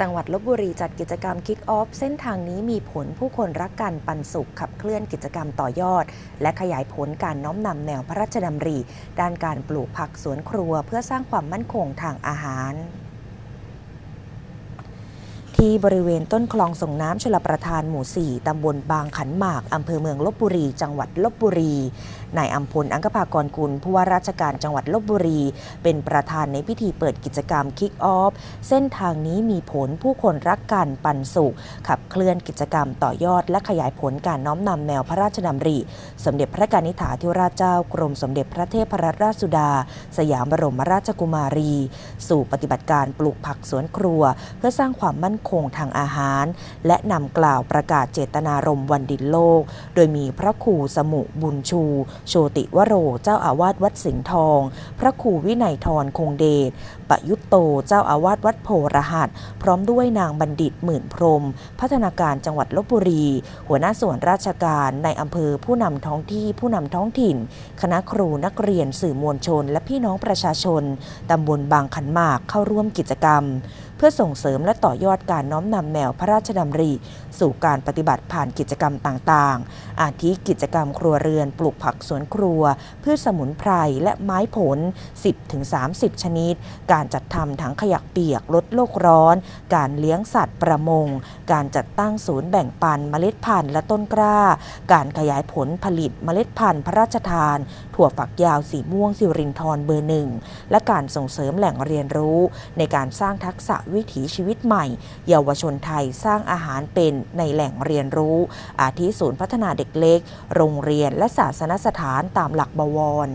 จังหวัดลบบุรีจัดกิจกรรมคิกออฟเส้นทางนี้มีผลผู้คนรักกันปันสุขขับเคลื่อนกิจกรรมต่อยอด และขยายผลการน้อมนำแนวพระราชดำริ ด้านการปลูกผักสวนครัวเพื่อสร้างความมั่นคงทางอาหาร ที่บริเวณต้นคลองส่งน้ำชลประทานหมู่ 4 ตำบลบางขันหมาก อำเภอเมืองลบบุรี จังหวัดลบบุรี นายอัมพล อังคภากรกุล ผู้ว่าราชการจังหวัดลบบุรี เป็นประธานในพิธีเปิดกิจกรรมคิกออฟ เส้นทางนี้มีผลผู้คนรักกันปันสุข ขับเคลื่อนกิจกรรมต่อยอด และขยายผลการน้อมนำแนวพระราชดำริ สมเด็จพระกนิษฐาธิราชเจ้า กรมสมเด็จพระเทพรัตนราชสุดา สยามบรมราชกุมารี สู่ปฏิบัติการปลูกผักสวนครัว เพื่อสร้างความมั่นคงทางอาหาร และนำกล่าวประกาศเจตนารมณ์วันดินโลก โดยมีพระครูสมุบุญชู โชติวโร เจ้าอาวาสวัดสิงห์ทอง พระครูวินัยทรคงเดชปยุตโตเจ้าอาวาสวัดโพรหัส พร้อมด้วยนางบัณฑิตหมื่นพรม พัฒนาการจังหวัดลบบุรี หัวหน้าส่วนราชการในอำเภอผู้นำท้องที่ผู้นำท้องถิ่น คณะครูนักเรียนสื่อมวลชน และพี่น้องประชาชนตำบลบางขันหมากเข้าร่วมกิจกรรม พื่อส่งเสริมและต่อยอดการน้อมนำแนวพระราชดำริ สู่การปฏิบัติผ่านกิจกรรมต่างๆ อาทิกิจกรรมครัวเรือนปลูกผักสวนครัว พืชสมุนไพรและไม้ผล 10-30 ชนิด การจัดทำถังขยะเปียกลดโลกร้อน การเลี้ยงสัตว์ประมง การจัดตั้งศูนย์แบ่งปันเมล็ดพันธุ์และต้นกล้า การขยายผลผลิตเมล็ดพันธุ์พระราชทาน ถั่วฝักยาวสีม่วงสิรินทรเบอร์หนึ่งและการส่งเสริมแหล่งเรียนรู้ ในการสร้างทักษะวิถีชีวิตใหม่ เยาวชนไทยสร้างอาหารเป็นในแหล่งเรียนรู้ อาทิศูนย์พัฒนาเด็กเล็ก โรงเรียนและศาสนสถานตามหลักบวร